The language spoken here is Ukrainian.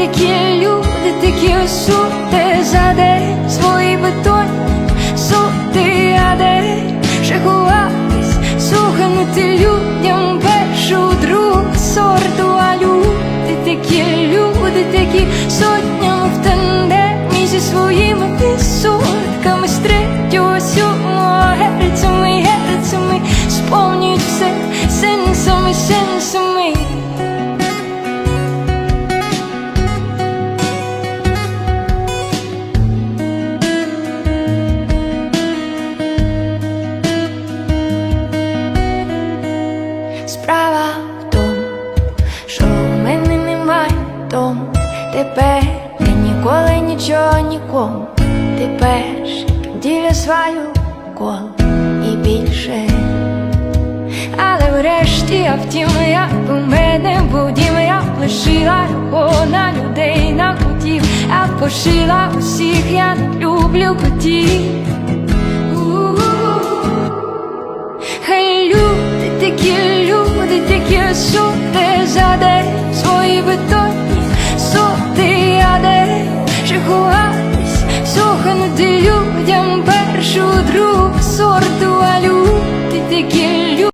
такі люди, такі осуди за день свої бетонні суди, а де ще ховатись, слуханути людям першу другу сорту, а люди такі люди, такі сотнями в тандемі зі своїми відсотками з третього сьомого герцями, герцями сповнюють все сенсами, сенсами. Справа в тому, що в мене немає дому Тепер я ніколи нічого нікому. Тепер діля свою коло і більше. Але врешті я втім, як у мене був я лишила його на людей, на котів, а пошила усіх, я не люблю котів. Хай люди, такі людям першу другу сорту, а люди такі люди.